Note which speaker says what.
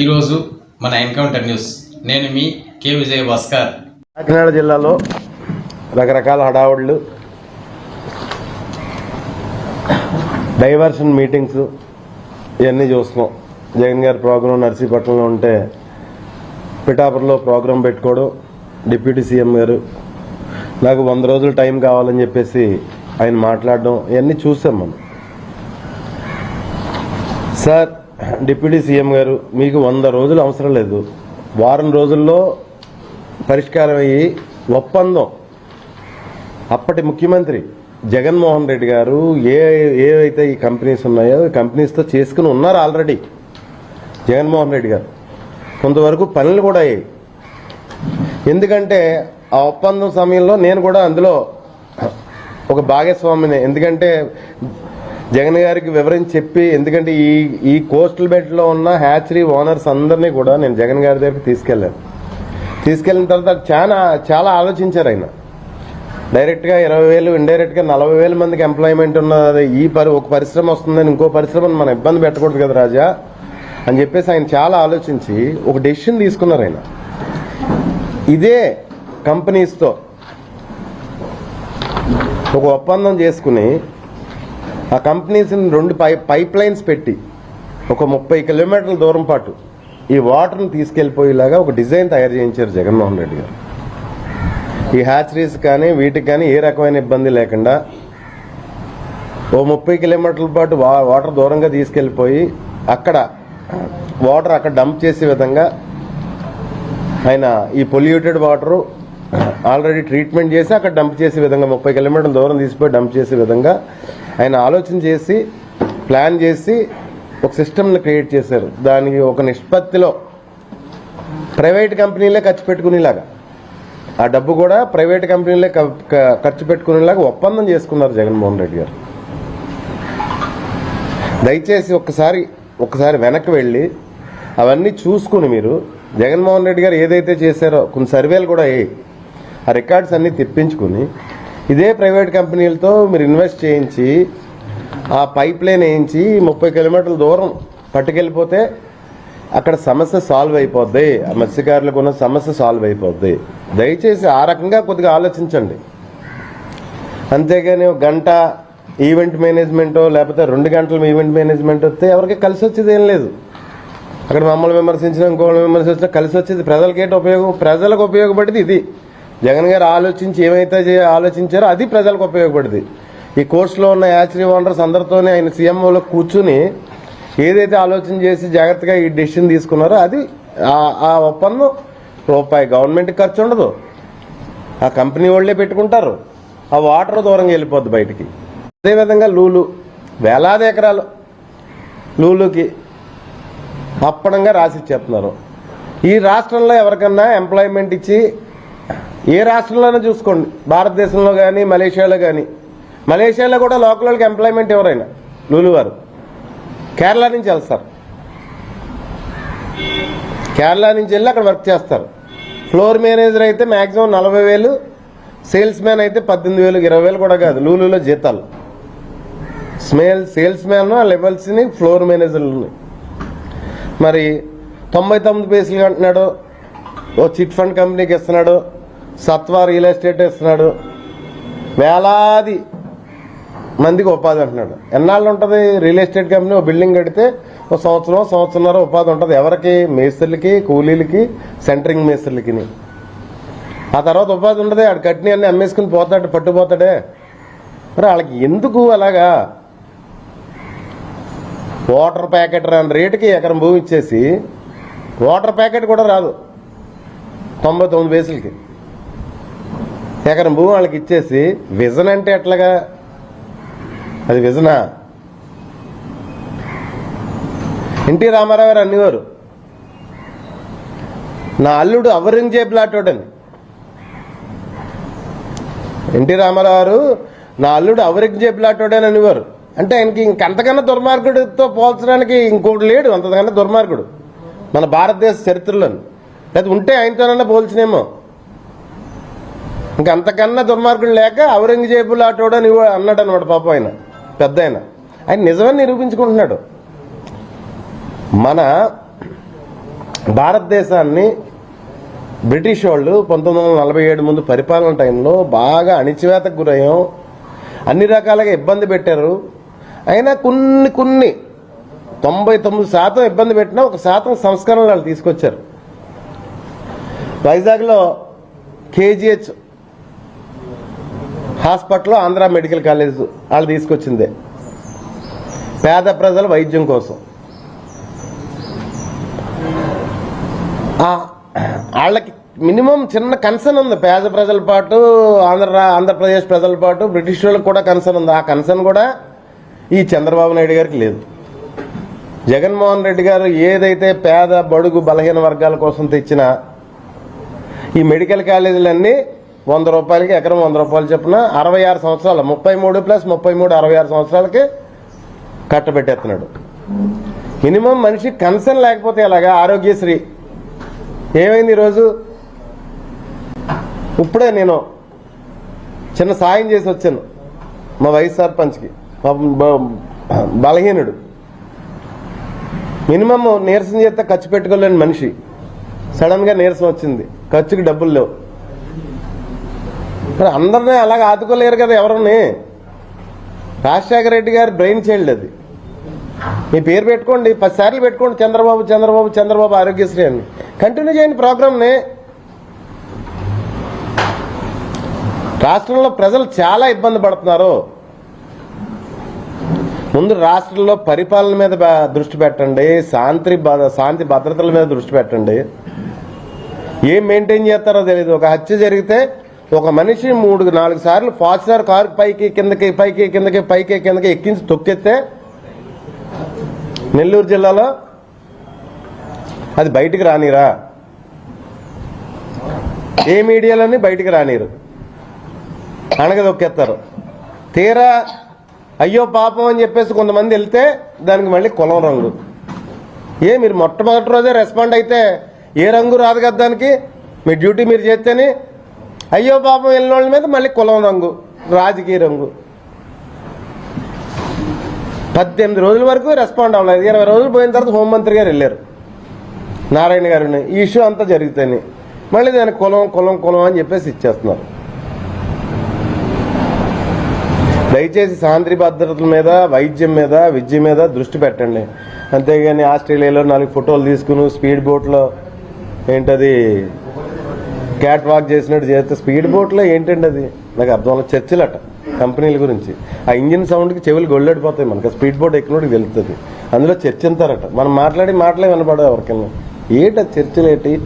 Speaker 1: ఈరోజు మన encounter news. నేను మీ కే. విజయ్ భాస్కర్
Speaker 2: కాకినాడ జిల్లాలో రకరకాల హడావుళ్ళు డైవర్షన్ మీటింగ్స్ ఇవన్నీ చూస్తున్నాం. జగన్ గారి ప్రోగ్రాం నర్సీపట్నంలో ఉంటే పిఠాపురలో ప్రోగ్రాం పెట్టుకోవడం డిప్యూటీ సీఎం గారు నాకు వంద రోజులు టైం కావాలని చెప్పేసి ఆయన మాట్లాడడం ఇవన్నీ చూసాం మనం. సార్ డిప్యూటీ సీఎం గారు మీకు వంద రోజులు అవసరం లేదు. వారం రోజుల్లో పరిష్కారం అయ్యి ఒప్పందం. అప్పటి ముఖ్యమంత్రి జగన్మోహన్ రెడ్డి గారు ఏ ఏవైతే ఈ కంపెనీస్ ఉన్నాయో కంపెనీస్తో చేసుకుని ఉన్నారు ఆల్రెడీ జగన్మోహన్ రెడ్డి గారు. కొంతవరకు పనులు కూడా అయ్యాయి. ఎందుకంటే ఆ ఒప్పందం సమయంలో నేను కూడా అందులో ఒక భాగస్వామిని ఎందుకంటే జగన్ గారికి వివరించి చెప్పి ఎందుకంటే ఈ ఈ కోస్టల్ బెల్ట్లో ఉన్న హ్యాచరీ ఓనర్స్ అందరినీ కూడా నేను జగన్ గారి దగ్గరికి తీసుకెళ్ళాను. తీసుకెళ్ళిన తర్వాత చాలా చాలా ఆలోచించారు ఆయన. డైరెక్ట్గా ఇరవై వేలు ఇండైరెక్ట్గా నలభై వేల మందికి ఎంప్లాయ్మెంట్ ఉన్నది ఈ పరి ఒక పరిశ్రమ వస్తుందని ఇంకో పరిశ్రమను మనం ఇబ్బంది పెట్టకూడదు కదా రాజా అని చెప్పేసి ఆయన చాలా ఆలోచించి ఒక డెసిషన్ తీసుకున్నారు ఆయన. ఇదే కంపెనీస్తో ఒక ఒప్పందం చేసుకుని ఆ కంపెనీస్ని రెండు పై పైప్ లైన్స్ పెట్టి ఒక ముప్పై కిలోమీటర్ల దూరం పాటు ఈ వాటర్ని తీసుకెళ్ళిపోయేలాగా ఒక డిజైన్ తయారు చేయించారు జగన్మోహన్ రెడ్డి గారు. ఈ హ్యాచరీస్ కానీ వీటికి కానీ ఏ రకమైన ఇబ్బంది లేకుండా ఓ ముప్పై కిలోమీటర్ల పాటు వా- వాటర్ దూరంగా తీసుకెళ్ళిపోయి అక్కడ వాటర్ అక్కడ డంప్ చేసే విధంగా ఆయన ఈ పొల్యూటెడ్ వాటరు ఆల్రెడీ ట్రీట్మెంట్ చేసి అక్కడ డంప్ చేసే విధంగా ముప్పై కిలోమీటర్ల దూరం తీసిపోయి డంప్ చేసే విధంగా ఆయన ఆలోచన చేసి ప్లాన్ చేసి ఒక సిస్టమ్ని క్రియేట్ చేశారు. దానికి ఒక నిష్పత్తిలో ప్రైవేట్ కంపెనీలే ఖర్చు పెట్టుకునేలాగా ఆ డబ్బు కూడా ప్రైవేట్ కంపెనీలే ఖర్చు పెట్టుకునేలాగా ఒప్పందం చేసుకున్నారు జగన్మోహన్ రెడ్డి గారు. దయచేసి ఒక్కసారి ఒక్కసారి వెనక్కి వెళ్ళి అవన్నీ చూసుకుని మీరు జగన్మోహన్ రెడ్డి గారు ఏదైతే చేశారో కొన్ని సర్వేలు కూడా అయ్యాయి ఆ రికార్డ్స్ అన్నీ తెప్పించుకుని ఇదే ప్రైవేట్ కంపెనీలతో మీరు ఇన్వెస్ట్ చేయించి ఆ పైప్ లైన్ వేయించి ముప్పై కిలోమీటర్ల దూరం పట్టుకెళ్ళిపోతే అక్కడ సమస్య సాల్వ్ అయిపోద్ది. ఆ మత్స్యకారులకు ఉన్న సమస్య సాల్వ్ అయిపోద్ది. దయచేసి ఆ రకంగా కొద్దిగా ఆలోచించండి. అంతేగాని ఒక గంట ఈవెంట్ మేనేజ్మెంటో లేకపోతే రెండు గంటల ఈవెంట్ మేనేజ్మెంట్ వస్తే ఎవరికి కలిసి వచ్చేది ఏం లేదు. అక్కడ మమ్మల్ని విమర్శించిన ఇంకోళ్ళు విమర్శించిన కలిసి వచ్చేది ప్రజలకి ఏంటి ఉపయోగం? ప్రజలకు ఉపయోగపడేది ఇది. జగన్ గారు ఆలోచించి ఏమైతే ఆలోచించారో అది ప్రజలకు ఉపయోగపడింది. ఈ కోర్సులో ఉన్న యాచరీ ఓనర్స్ అందరితోనే ఆయన సీఎంఓలో కూర్చుని ఏదైతే ఆలోచన చేసి జాగ్రత్తగా ఈ డెసిషన్ తీసుకున్నారో అది ఆ- ఒప్పందం రూపాయి గవర్నమెంట్ ఖర్చు ఉండదు. ఆ కంపెనీ వాళ్ళే పెట్టుకుంటారు. ఆ వాటర్ దూరంగా వెళ్ళిపోద్ది బయటికి. అదేవిధంగా లూలు వేలాది ఎకరాలు లూలుకి అప్పడంగా రాసి ఇచ్చేస్తున్నారు. ఈ రాష్ట్రంలో ఎవరికన్నా ఎంప్లాయ్మెంట్ ఇచ్చి ఏ రాష్ట్రంలోనే చూసుకోండి. భారతదేశంలో కానీ మలేషియాలో కానీ మలేషియాలో కూడా లోకల్ వాళ్ళకి ఎంప్లాయ్మెంట్ ఎవరైనా? లూలు కేరళ నుంచి వెళ్తారు. కేరళ నుంచి వెళ్ళి అక్కడ వర్క్ చేస్తారు. ఫ్లోర్ మేనేజర్ అయితే మ్యాక్సిమం నలభై వేలు సేల్స్ మ్యాన్ అయితే పద్దెనిమిది వేలు ఇరవై వేలు కూడా కాదు లూలులో జీతాలు. స్మేల్ సేల్స్ మ్యాన్ లెవెల్స్ని ఫ్లోర్ మేనేజర్లు ఉన్నాయి. మరి తొంభై తొమ్మిది పేసులు అంటున్నాడు ఓ చిట్ ఫండ్ కంపెనీకి ఇస్తున్నాడు సత్వ రియల్ ఎస్టేట్ ఇస్తున్నాడు వేలాది మందికి ఉపాధి అంటున్నాడు. ఎన్నాళ్ళు ఉంటుంది రియల్ ఎస్టేట్ కంపెనీ? ఓ బిల్డింగ్ కడితే ఒక సంవత్సరం సంవత్సరంన్నర ఉపాధి ఉంటుంది. ఎవరికి? మేస్త్రులకి కూలీలకి సెంటరింగ్ మేస్త్రులకి ఆ తర్వాత ఉపాధి ఉంటుంది ఆడు కట్టిన అన్నీ అమ్మేసుకుని పోతాడు పట్టుపోతాడే మరి వాళ్ళకి ఎందుకు అలాగా? వాటర్ ప్యాకెట్ రాని రేటుకి ఎకరం భూమి ఇచ్చేసి వాటర్ ప్యాకెట్ కూడా రాదు. తొంభై తొమ్మిది వేసులకి ఎకరం భూమి వాళ్ళకి ఇచ్చేసి విజన్ అంటే ఎట్లాగా? అది విజనా? ఎన్టీ రామారావు గారు అన్నివారు. నా అల్లుడు ఔరంగజేబ్ లాటోడని ఎన్టీ రామారావు గారు నా అల్లుడు ఔరంగజేబ్ లాటోడని అనేవారు అంటే ఆయనకి ఇంకంతకన్నా దుర్మార్గుడితో పోల్చడానికి ఇంకోటి లేడు అంతకన్నా దుర్మార్గుడు. మన భారతదేశ చరిత్రలోని. లేదా ఉంటే ఆయనతోనన్నా పోల్చినేమో. ఇంకంతకన్నా దుర్మార్గుడు లేక ఔరంగజేబు లాటోడని అన్నాడు అనమాట పాప ఆయన. పెద్ద ఆయన. ఆయన నిజమని నిరూపించుకుంటున్నాడు. మన భారతదేశాన్ని బ్రిటిష్ వాళ్ళు పంతొమ్మిది వందల నలభై ఏడు ముందు పరిపాలన టైంలో బాగా అణిచివేతకు గురయ్యాం. అన్ని రకాలుగా ఇబ్బంది పెట్టారు. అయినా కొన్ని కొన్ని తొంభై తొమ్మిది శాతం ఇబ్బంది పెట్టినా ఒక శాతం సంస్కరణలు వాళ్ళు తీసుకొచ్చారు. వైజాగ్లో KGH hospital Andhra medical college వాళ్ళు తీసుకొచ్చిందే. పేద ప్రజల వైద్యం కోసం. వాళ్ళకి మినిమం చిన్న కన్సర్న్ ఉంది. పేద ప్రజల పాటు ఆంధ్ర ఆంధ్రప్రదేశ్ ప్రజల పాటు బ్రిటిష్ వాళ్ళకి కూడా కన్సర్న్ ఉంది. ఆ కన్సర్న్ కూడా ఈ చంద్రబాబు నాయుడు గారికి లేదు. జగన్మోహన్ రెడ్డి గారు ఏదైతే పేద బడుగు బలహీన వర్గాల కోసం తెచ్చిన ఈ మెడికల్ కాలేజీలన్నీ వంద రూపాయలకి ఎకరం వంద రూపాయలు చొప్పున అరవై ఆరు సంవత్సరాలు ముప్పై మూడు ప్లస్ ముప్పై మూడు అరవై ఆరు సంవత్సరాలకి కట్టబెట్టేస్తున్నాడు. మినిమం మనిషి కన్సర్న్ లేకపోతే ఎలాగా? ఆరోగ్యశ్రీ. ఏమైంది ఈరోజు? ఇప్పుడే నేను చిన్న సాయం చేసి వచ్చాను మా వైస్ సర్పంచ్కి బలహీనుడు. మినిమం నీరసం చేస్తే ఖర్చు పెట్టుకోలేని మనిషి. సడన్గా నీరసం వచ్చింది. ఖర్చుకి డబ్బులు లేవు. మరి అందరినీ అలాగ ఆదుకోలేరు కదా ఎవరిని? రాజశేఖర రెడ్డి గారి బ్రెయిన్ చైల్డ్ అది. మీ పేరు పెట్టుకోండి పదిసార్లు పెట్టుకోండి చంద్రబాబు చంద్రబాబు చంద్రబాబు ఆరోగ్యశ్రీ అని కంటిన్యూ చేయండి ప్రోగ్రామ్ని. రాష్ట్రంలో ప్రజలు చాలా ఇబ్బంది పడుతున్నారు. ముందు రాష్ట్రంలో పరిపాలన మీద దృష్టి పెట్టండి శాంతి శాంతి భద్రతల మీద దృష్టి పెట్టండి. ఏం మెయింటైన్ చేస్తారో తెలియదు ఒక హత్య జరిగితే ఒక మనిషి మూడు నాలుగు సార్లు ఫాస్టర్ కారు పైకి కిందకి పైకి కిందకి పైకి కిందకి ఎక్కించి తొక్కెత్తే నెల్లూరు జిల్లాలో అది బయటికి రానిరా. ఏ మీడియాలోని బయటికి రానిరు. అణగదొక్కేస్తారు. తీరా అయ్యో పాపం అని చెప్పేసి కొంతమంది వెళ్తే దానికి మళ్ళీ కులం రంగు. ఏ మీరు మొట్టమొదటి రోజే రెస్పాండ్ అయితే ఏ రంగు రాదు కదా దానికి? మీ డ్యూటీ మీరు చేస్తేనే అయ్యో పాపం వెళ్ళిన వాళ్ళ మీద మళ్ళీ కులం రంగు రాజకీయ రంగు. పద్దెనిమిది రోజుల వరకు రెస్పాండ్ అవ్వలేదు. ఇరవై రోజులు పోయిన తర్వాత హోంమంత్రి గారు వెళ్ళారు. నారాయణ గారిని ఈ ఇష్యూ అంతా జరుగుతాయి మళ్ళీ దాని కులం కులం కులం అని చెప్పేసి ఇచ్చేస్తున్నారు. దయచేసి శాంతి భద్రతల మీద వైద్యం మీద విద్య మీద దృష్టి పెట్టండి. అంతేగాని ఆస్ట్రేలియాలో నాలుగు ఫోటోలు తీసుకుని స్పీడ్ బోట్లో ఏంటది క్యాట్ వాక్ చేసినట్టు చేస్తే స్పీడ్ బోట్లో ఏంటండి అది? నాకు అర్థం అవ్వలేదు. చర్చలట కంపెనీల గురించి. ఆ ఇంజిన్ సౌండ్కి చెవులు గొల్లడిపోతాయి మనకి. స్పీడ్ బోట్ ఎక్కినోడికి వెళ్తుంది అందులో చర్చింతారట మనం మాట్లాడి మాటలే వినపడదు ఎవరికైనా. ఏట చర్చలేటి?